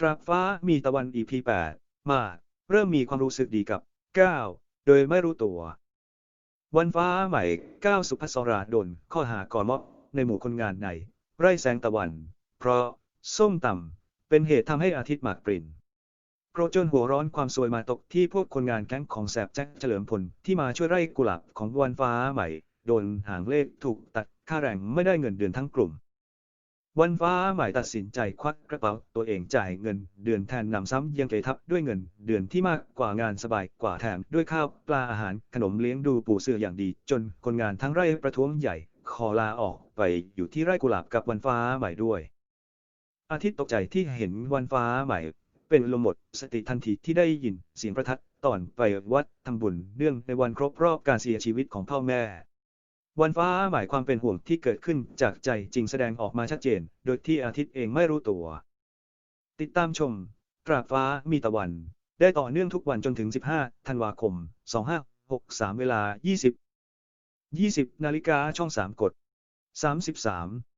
ตราฟ้ามีตะวัน EP 8 มา เริ่มมีความรู้สึกดีกับก้าวโดยไม่รู้ตัว วันฟ้าใหม่ก้าวสุภัสราดนข้อหาก่อนมอบในหมู่คนงานใน ไร่แสงตะวัน เพราะ ส้มต่ำ เป็นเหตุทำให้อาทิตย์หมากปรินโกรธจนหัวร้อนความสวยมาตกที่พวกคนงานแก๊งของแสบแจ็คเฉลิมพลที่มาช่วยไร่กุหลาบของวันฟ้าใหม่ โดนหางเลขถูกตัดค่าแรงไม่ได้เงินเดือนทั้งกลุ่ม วันฟ้าใหม่ตัดสินใจควักกระเป๋าตัวเองจ่ายเงิน เดือนแทนนำซ้ำยังเกทับด้วยเงิน เดือนที่มากกว่างานสบายกว่าแถมด้วยข้าวปลาอาหารขนมเลี้ยงดูปู่เสืออย่างดี จนคนงานทั้งไร่ประท้วงใหญ่ ขอลาออกไปอยู่ที่ไร่กุหลาบกับวันฟ้าใหม่ด้วย อาทิตย์ตกใจที่เห็นวันฟ้าใหม่ เป็นลมหมดสติทันทีที่ได้ยินเสียงประทัดตอนไปวัดทำบุญเนื่องในวันครบรอบการเสียชีวิตของพ่อแม่ วันฟ้าหมายความเป็นห่วงที่เกิดขึ้นจากใจจริงแสดงออกมาชัดเจน โดยที่อาทิตย์เองไม่รู้ตัว ติดตามชม ตราบฟ้ามีตะวัน ได้ต่อเนื่องทุกวันจนถึง 15 ธันวาคม 2563 เวลา 20 20 นาฬิกาช่อง 3 กด 33